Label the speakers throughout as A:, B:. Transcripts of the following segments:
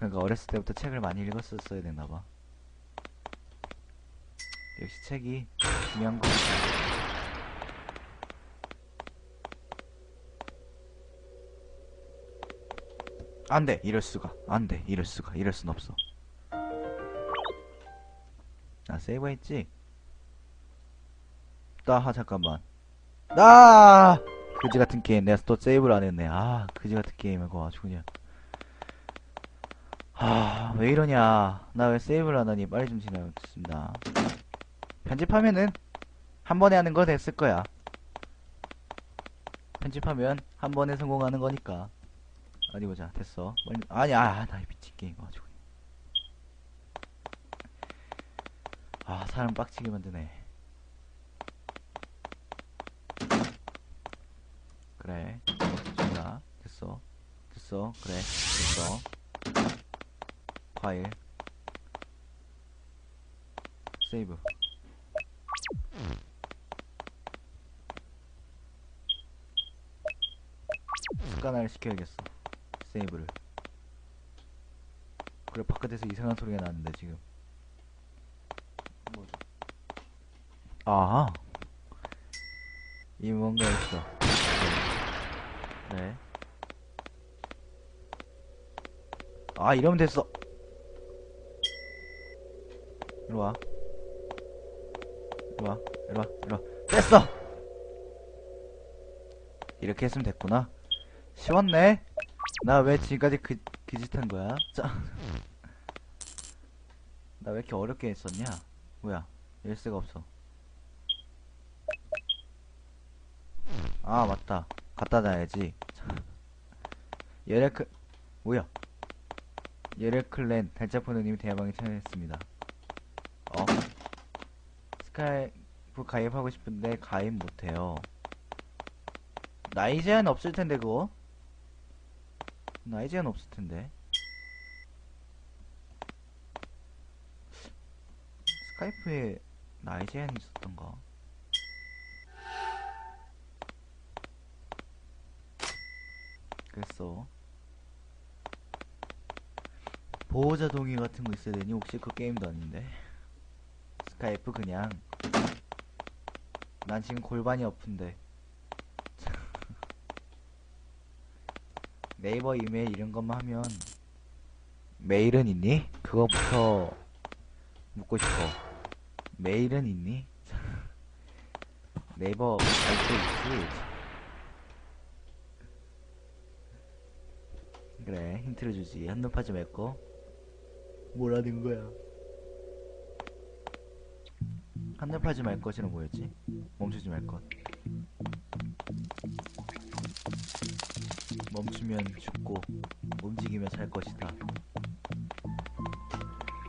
A: 그러니까 어렸을 때부터 책을 많이 읽었었어야 됐나봐. 역시 책이 중요한 거 같아. 안 돼, 이럴 수가. 안 돼, 이럴 수가. 이럴 순 없어. 아, 세이브 했지? 따하, 잠깐만. 아! 그지 같은 게임. 내가 또 세이브를 안 했네. 아, 그지 같은 게임. 이거 아주 그냥. 아, 왜 이러냐. 나 왜 세이브를 안 하니. 빨리 좀 지나겠습니다. 편집하면은, 한 번에 하는 거 됐을 거야. 편집하면, 한 번에 성공하는 거니까. 어디 보자. 됐어. 빨리, 아니, 아, 나 미친 게임 가지고. 아, 사람 빡치게 만드네. 그래. 됐어. 됐어. 그래. 됐어. 파일. 세이브. 습관화를 시켜야겠어. 세이브를. 그래, 바깥에서 이상한 소리가 나는데, 지금. 뭐지? 아. 이 뭔가 있어. 네. 아, 이러면 됐어. 이리 와. 이리 와. 이리 와. 이리 와. 됐어! 이렇게 했으면 됐구나. 쉬웠네? 나 왜 지금까지 그, 그 짓 한 거야? 자. 나 왜 이렇게 어렵게 했었냐? 뭐야. 열쇠가 없어. 아, 맞다. 갖다 놔야지. 예레클, 뭐야. 예레클랜 달짝포노님이 대화방에 참여했습니다. 어? 스카이프 가입하고 싶은데 가입 못해요. 나이 제한 없을 텐데, 그거? 나이 제한 없을 텐데. 스카이프에 나이 제한이 있었던가? 그랬어. 보호자 동의 같은 거 있어야 되니? 혹시 그 게임도 아닌데. 스카이프 그냥. 난 지금 골반이 아픈데. 네이버 이메일 이런 것만 하면 메일은 있니? 그거부터 묻고 싶어. 메일은 있니? 네이버 갈때 있지? 그래 힌트를 주지 한눈 파지 말고 뭐라는 거야 한눈 파지 말 것이는 뭐였지? 멈추지 말 것 멈추면 죽고 움직이면 살 것이다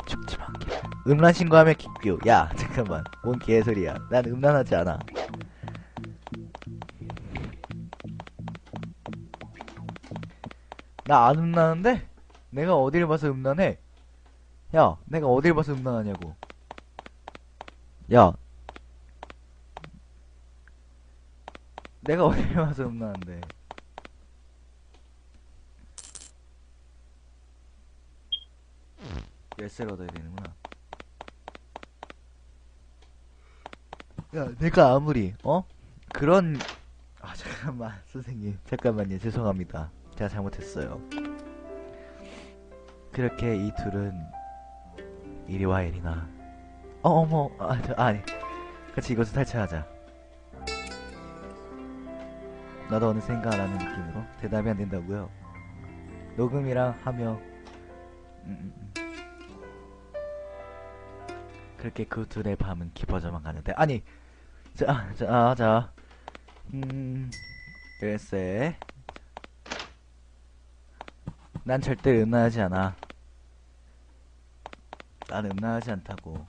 A: 죽지 마 음란 신고하면 기규 야 잠깐만 뭔 개소리야 난 음란하지 않아 나 안 음란한데? 내가 어딜 봐서 음란해? 야, 내가 어딜 봐서 음란하냐고. 야. 내가 어딜 봐서 음란한데. 열쇠를 얻어야 되는구나. 야, 내가 아무리, 어? 그런, 아, 잠깐만, 선생님. 잠깐만요. 죄송합니다. 제가 잘못했어요. 그렇게 이 둘은 이리와 에리나. 어, 어머, 아, 저, 아니. 같이 이것을 탈출하자. 나도 어느샌가 라는 느낌으로 대답이 안 된다고요. 녹음이랑 하며 음, 음, 음. 그렇게 그 둘의 밤은 깊어져만 가는데 아니 자, 자, 자, 음, 글쎄, 난 절대 음란하지 않아. 난 음란하지 않다고.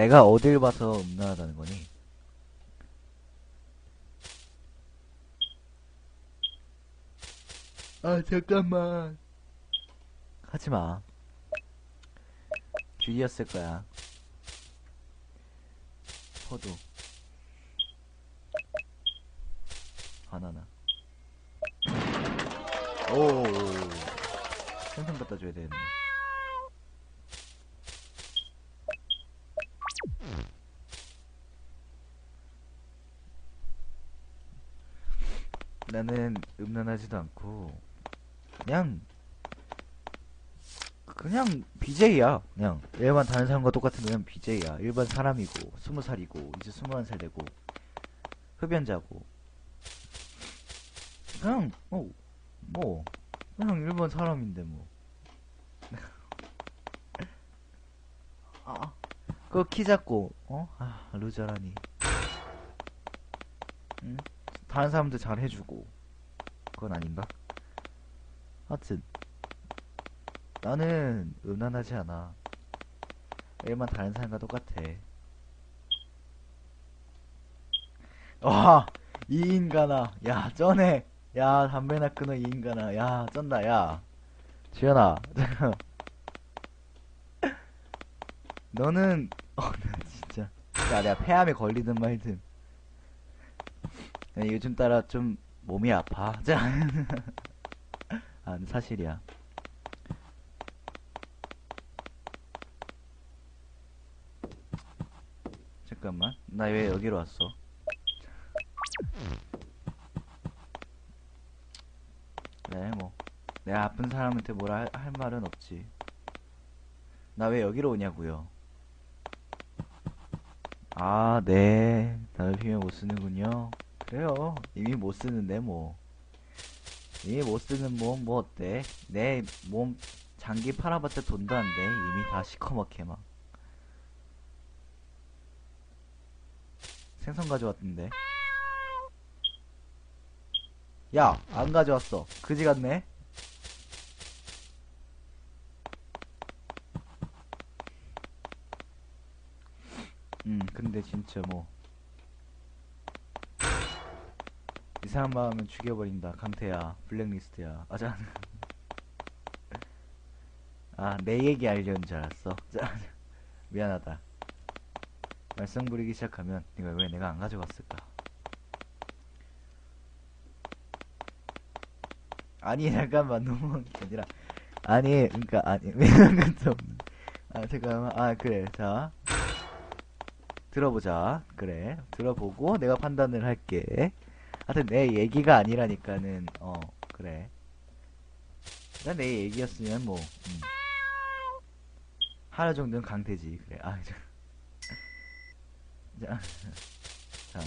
A: 내가 어딜 봐서 음란하다는 거니? 아, 잠깐만. 하지 마. 쥐였을 거야. 포도. 바나나. 오. 생선 갖다 줘야 되는데. 나는 음란하지도 않고 그냥 그냥 BJ야 그냥. 일반 다른 사람과 똑같은 그냥 BJ야. 일반 사람이고 스무 살이고 이제 스물한 살 되고 흡연자고. 그냥 뭐뭐 그냥 일반 사람인데 뭐. 아, 그거 키 작고 어? 아 루저라니. 응? 다른 사람들 잘 해주고. 그건 아닌가? 하여튼. 나는 음란하지 않아. 일반 다른 사람과 똑같아. 와! 이 인간아. 야 쩌네 야 담배나 끊어 이 인간아. 야 쩐다 야. 지현아. 너는 어 나 진짜. 야 내가 폐암에 걸리든 말든. 야, 요즘 따라 좀 몸이 아파. 자. 아, 사실이야. 잠깐만. 나 왜 여기로 왔어? 그래 뭐. 내가 아픈 사람한테 뭐라 할, 할 말은 없지. 나 왜 여기로 오냐고요? 아, 네. 다들 비밀 못 쓰는군요. 그래요. 이미 못 쓰는데, 뭐. 이미 못 쓰는 몸, 뭐, 어때? 내 몸, 장기 팔아봤자 돈도 안 돼. 이미 다 시커멓게, 막. 생선 가져왔던데. 야, 안 가져왔어. 그지 같네? 음, 근데 진짜 뭐. 이상한 마음은 죽여버린다. 강태야. 블랙리스트야. 아, 자. 아, 내 얘기 알려는 줄 알았어. 자, 미안하다. 말썽 부리기 시작하면 이걸 왜 내가 안 가져갔을까? 아니, 잠깐만. 너무 게 아니라. 아니, 그니까, 아니, 왜냐면 것도 없는. 아, 잠깐만. 아, 그래. 자. 들어보자. 그래. 들어보고 내가 판단을 할게. 하여튼 내 얘기가 아니라니까는, 어, 그래. 일단 내 얘기였으면 뭐, 음. 하루 정도는 강태지. 그래. 아, 저. 자. 자.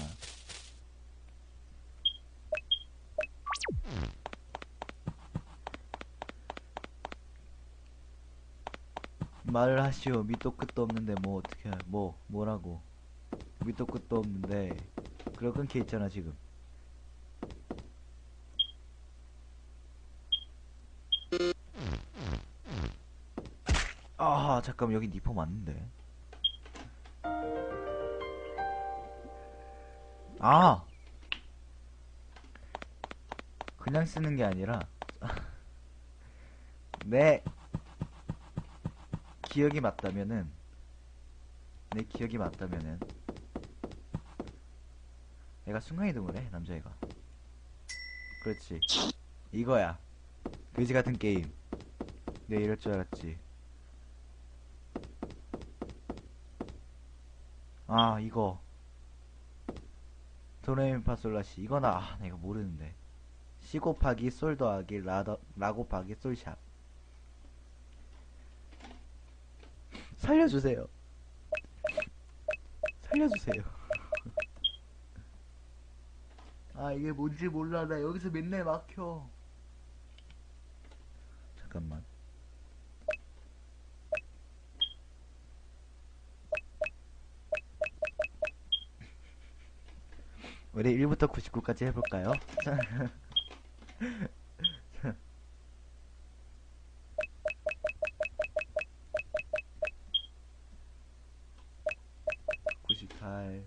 A: 말을 하시오. 밑도 끝도 없는데 뭐 어떻게 뭐 뭐라고? 밑도 끝도 없는데 그럴 끊겨 있잖아 지금. 잠깐 여기 니퍼 맞는데. 아! 그냥 쓰는 게 아니라 내 기억이 맞다면은 내 기억이 맞다면은 내가 순간이동을 해 남자애가. 그렇지. 이거야. 그지 같은 게임. 내 이럴 줄 알았지 아 이거 도레미파솔라시 이거나 아, 나 이거 모르는데 시 곱하기 솔 더하기 라, 더, 라 곱하기 솔샵 살려주세요. 살려주세요. 아 이게 뭔지 몰라 나 여기서 맨날 막혀. 잠깐만. 우리 1부터 99까지 해볼까요? 구십팔,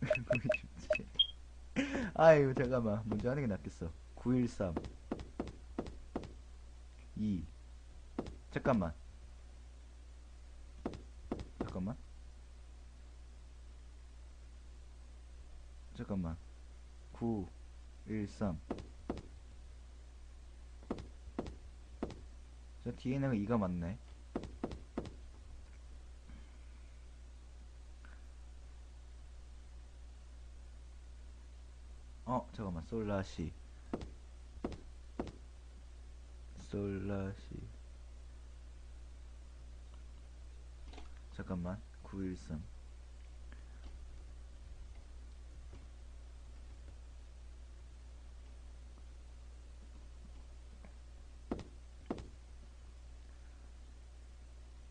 A: 구십칠. 아유 잠깐만 먼저 하는 게 낫겠어. 913 2 잠깐만 잠깐만 잠깐만 9 1 3저거 2가 맞네. 어, 잠깐만. 솔라시. 솔라시. 잠깐만. 913.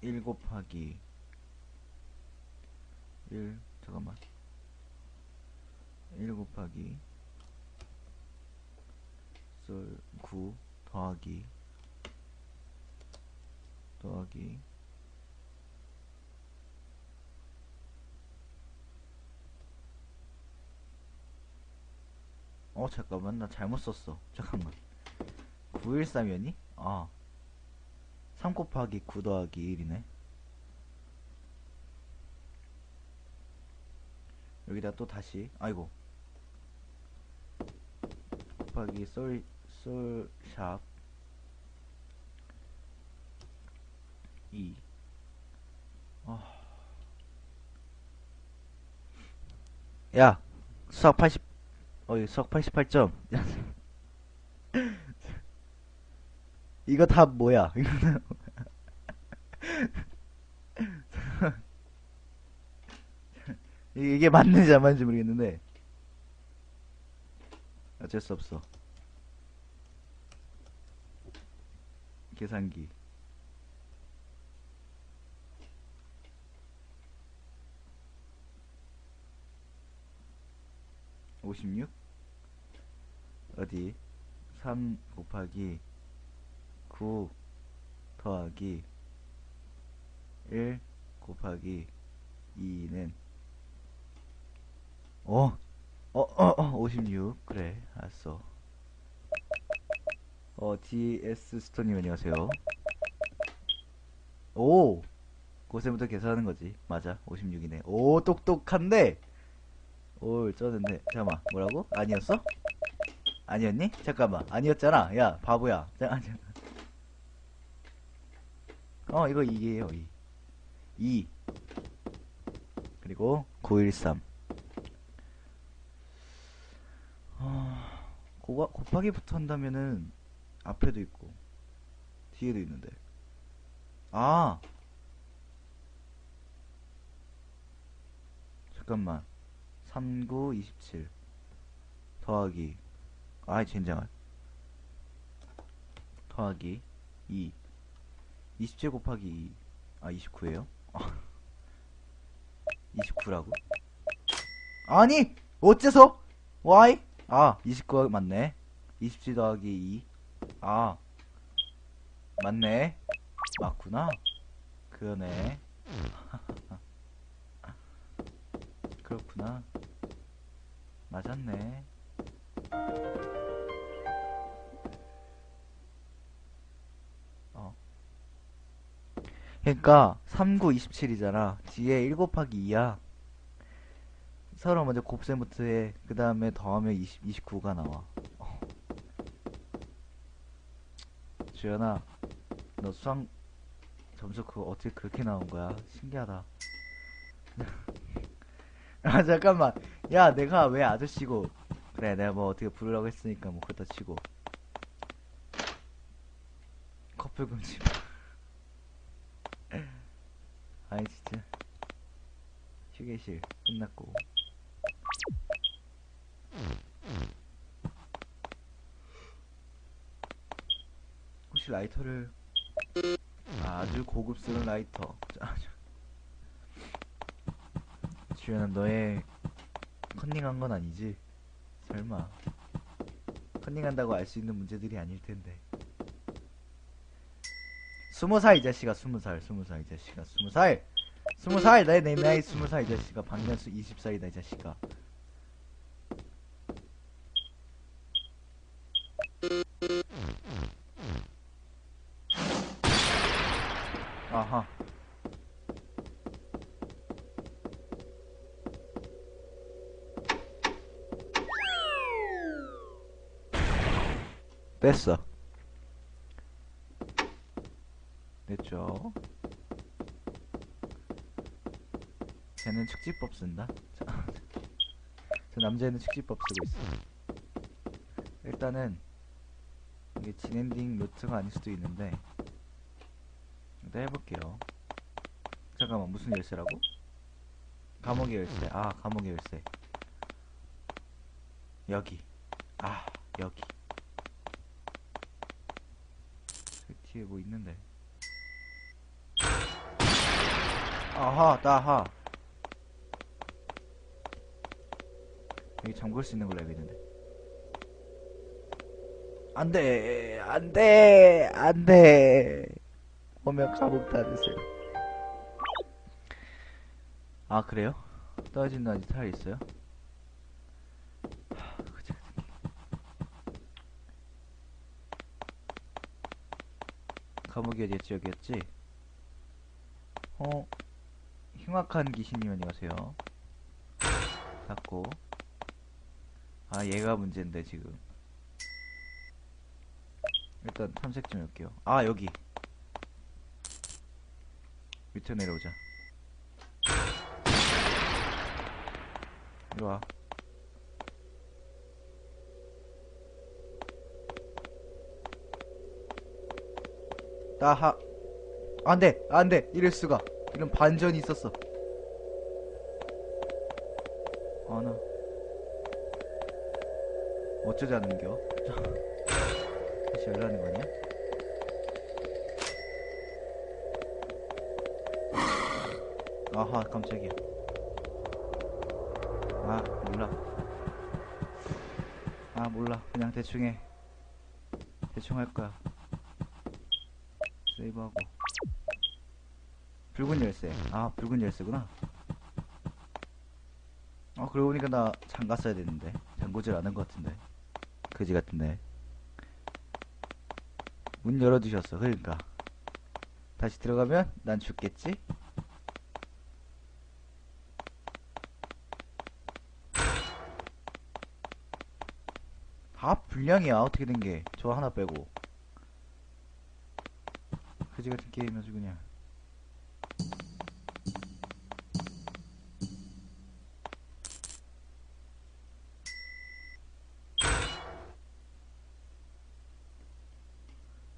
A: 일 곱하기 1 잠깐만. 1 곱하기 썰 9 더하기 더하기 어 잠깐만. 나 잘못 썼어. 잠깐만. 913이었니? 아 3 곱하기 9 더하기 1이네. 여기다 또 다시 아이고. 곱하기 솔 솔샵 2 아. 야 수학 80 어이 수학 88점 이거 다 뭐야? 이게 맞는지 안 맞는지 모르겠는데. 어쩔 수 없어. 계산기. 오십육? 어디? 3 곱하기 9 더하기 1 곱하기 2는 어, 어, 어, 어, 56. 그래, 알았어. 어, DS 스토님 안녕하세요. 오! 고생부터 계산하는 거지. 맞아, 56이네. 오, 똑똑한데? 오, 쩌는데. 잠깐만, 뭐라고? 아니었어? 아니었니? 잠깐만, 아니었잖아. 야, 바보야. 자, 아니. 어, 이거 2예요, 2. 2. 그리고 913. 고가, 곱하기부터 한다면은 앞에도 있고 뒤에도 있는데. 아! 잠깐만. 39 27 더하기. 아이 젠장할 더하기 2 27 곱하기 2 아 29에요 29라고 아니 어째서 why 아, 29가 맞네. 27 더하기 2. 아, 맞네. 맞구나. 그러네. 그렇구나. 맞았네. 그니까, 39, 27이잖아. 뒤에 1 곱하기 2야. 서로 먼저 곱셈부터 해. 그 다음에 더하면 20, 29가 나와. 어. 주연아, 너 수학 점수 그거 어떻게 그렇게 나온 거야? 신기하다. 아, 잠깐만. 야, 내가 왜 아저씨고. 그래, 내가 뭐 어떻게 부르라고 했으니까 뭐 그렇다 치고. 커플 금지. 아이, 진짜. 휴게실 끝났고. 혹시 라이터를 아주 고급스러운 라이터. 주연아 너의 컨닝한 건 아니지? 설마 컨닝한다고 알 수 있는 문제들이 아닐 텐데 스무 살 이 자식아 스무 살 스무 살 이 자식아 스무 살 스무 살 내 내 나이 스무 살 이 자식아 박년수 20살이다 이 자식아 아하. 뺐어. 있죠. 쟤는 축지법 쓴다. 자, 저 남자애는 축지법 쓰고 있어. 일단은 이게 진엔딩 루트가 아닐 수도 있는데 일단 해볼게요. 잠깐만 무슨 열쇠라고? 감옥의 열쇠. 아 감옥의 열쇠. 여기. 아 여기. 저 뒤에 뭐 있는데. 아하 따하. 여기 잠글 수 있는 걸로 알고 있는데. 안 돼, 안 돼, 안 돼. 오면 감옥 닫으세요. 아, 그래요? 떨어진 아직 탈 있어요? 감옥이 어디였지? 여기였지? 어, 흉악한 귀신님 안녕하세요. 닫고. 아, 얘가 문제인데, 지금. 일단 탐색 좀 해볼게요. 아, 여기. 밑으로 내려오자. 이리 와. 따하. 안 돼! 안 돼! 이럴 수가. 이런 반전이 있었어. 아, 나. 어쩌자는겨? 다시 열라는 거 아니야? 아하, 깜짝이야. 아, 몰라. 아, 몰라. 그냥 대충 해. 대충 할 거야. 세이브하고. 붉은 열쇠. 아, 붉은 열쇠구나. 어, 그러고 보니까 나 잠갔어야 되는데. 잠그질 않은 것 같은데. 그지 같은데. 문 열어두셨어. 그러니까. 다시 들어가면 난 죽겠지? 다 불량이야. 어떻게 된 게. 저 하나 빼고. 그지 같은 게임 아주 그냥.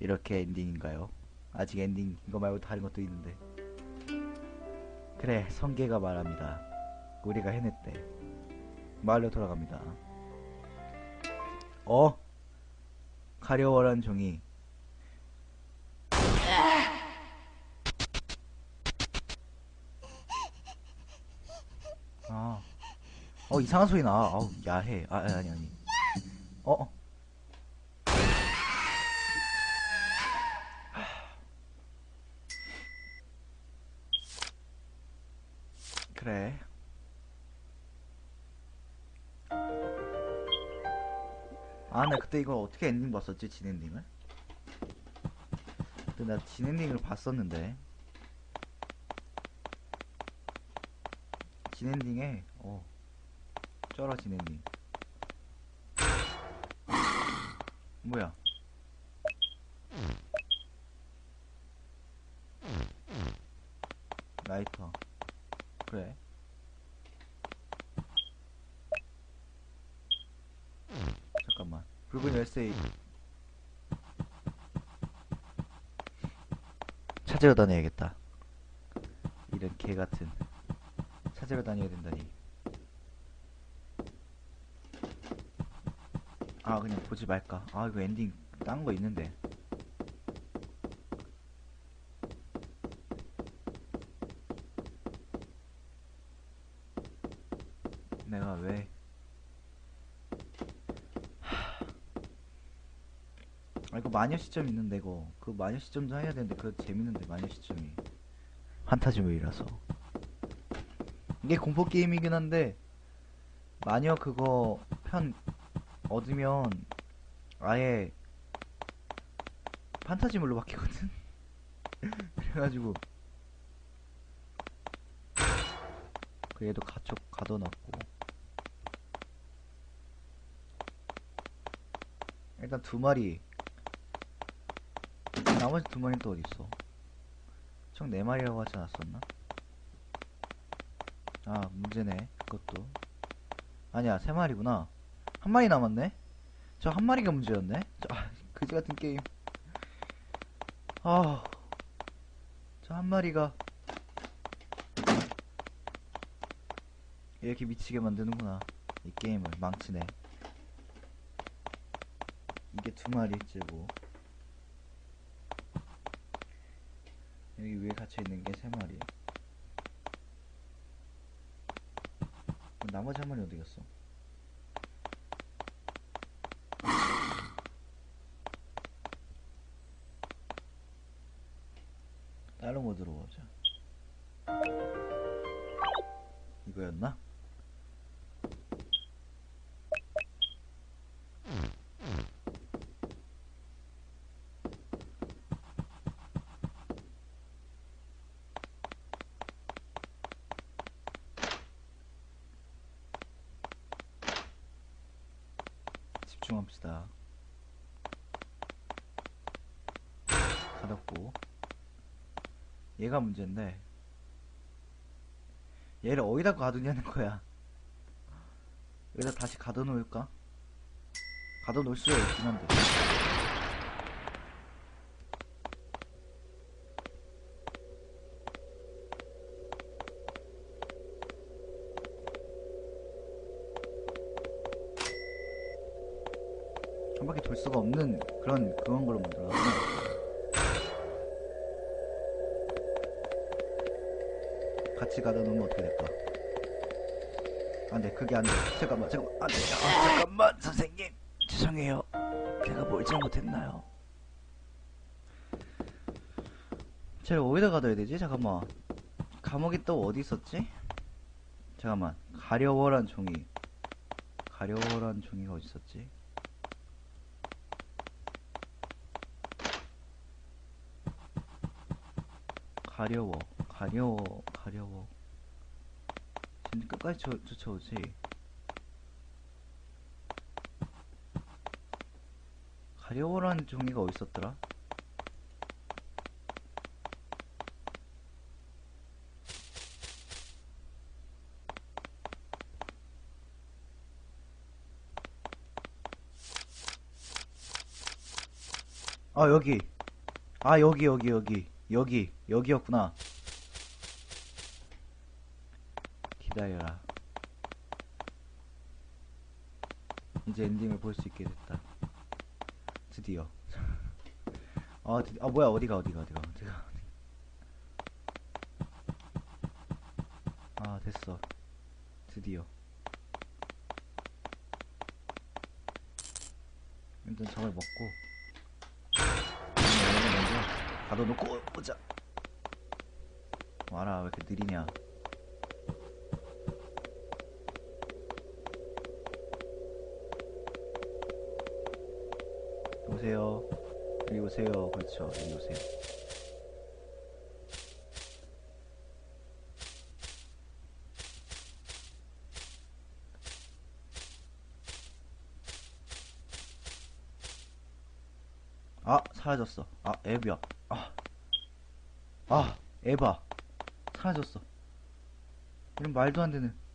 A: 이렇게 엔딩인가요? 아직 엔딩 이거 말고 다른 것도 있는데 그래 성계가 말합니다 우리가 해냈대 마을로 돌아갑니다 어? 가려워란 종이 아, 어 이상한 소리 나. 아우 야해. 아 아니 아니. 어? 아, 나 그때 이거 어떻게 엔딩 봤었지, 진 엔딩을? 근데 나 진 엔딩을 봤었는데. 진 엔딩에, 어, 쩔어, 진 엔딩. 뭐야? 라이터. 그래. 잠깐만. 붉은 열쇠 찾으러 다녀야겠다. 이런 개 같은 찾으러 다녀야 된다니. 아 그냥 보지 말까. 아 이거 엔딩 딴 거 있는데. 내가 왜? 아 이거 마녀 시점 있는데 이거. 그 마녀 시점도 해야 되는데 그거 재밌는데 마녀 시점이. 판타지물이라서. 이게 공포 게임이긴 한데 마녀 그거 편 얻으면 아예 판타지물로 바뀌거든? 그래가지고. 그 얘도 가촉 가둬놨고. 일단 두 마리 나머지 두 마리는 또 어딨어 총 4마리라고 하지 않았었나? 아, 문제네. 그것도. 아니야, 3마리구나. 한 마리 남았네? 저 한 마리가 문제였네? 저, 아, 그지 같은 게임. 아, 저 한 마리가. 이렇게 미치게 만드는구나. 이 게임을 망치네. 이게 두 마리째 뭐. 여기 위에 갇혀 있는 게 세 마리. 나머지 한 마리 어디 갔어? 다른 모드로 보자. 이거였나? 집중합시다. 가뒀고. 얘가 문제인데. 얘를 어디다 가두냐는 거야. 여기다 다시 가둬놓을까? 가둬놓을 수가 있긴 한데. 한 바퀴 돌 수가 없는 그런 그런 걸로 만들어놨네. 같이 가다 놓으면 어떻게 될까? 안 돼, 그게 안 돼. 잠깐만, 잠깐만, 안 돼. 아, 잠깐만, 선생님. 죄송해요. 제가 뭘 잘못했나요? 쟤를 어디다 가둬야 되지? 잠깐만. 감옥이 또 어디 있었지? 잠깐만. 가려워란 종이. 가려워란 종이가 어디 있었지? 가려워, 가려워, 가려워. 끝까지 쫓, 쫓아오지. 가려워라는 종이가 어디 있었더라? 아, 여기. 아, 여기, 여기, 여기. 여기, 여기였구나. 기다려라. 이제 엔딩을 볼 수 있게 됐다. 드디어. 아, 드디, 아, 뭐야, 어디가, 어디가, 어디가, 어디가. 아, 됐어. 드디어. 일단 저걸 먹고. 얘네 먼저 가둬놓고 오자. 와라, 왜 이렇게 느리냐. 오세요. 여기 오세요. 그렇죠. 여기 오세요. 아, 사라졌어. 아, 앱이야. 아, 아, 에바. 사라졌어. 이런 말도 안 되는.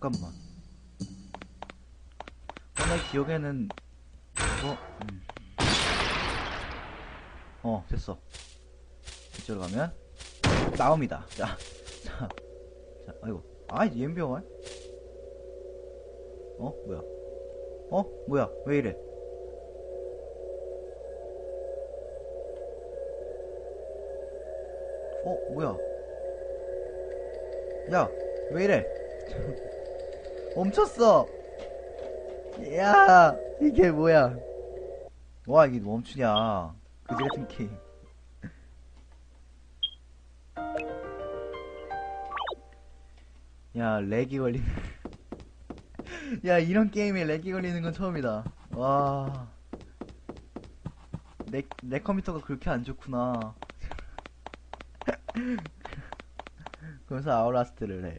A: 잠깐만. 어, 내 기억에는 이거 음. 어 됐어. 이쪽으로 가면 나옵니다. 자, 자, 자, 아이고, 아 옌병원. 어 뭐야? 어 뭐야? 왜 이래? 어 뭐야? 야, 왜 이래? 멈췄어. 야, 이게 뭐야? 와, 이게 멈추냐? 그지 같은 게임. 야, 렉이 걸리는. 야, 이런 게임에 렉이 걸리는 건 처음이다. 와. 내, 내 컴퓨터가 그렇게 안 좋구나. 그러면서 아웃라스트를 해.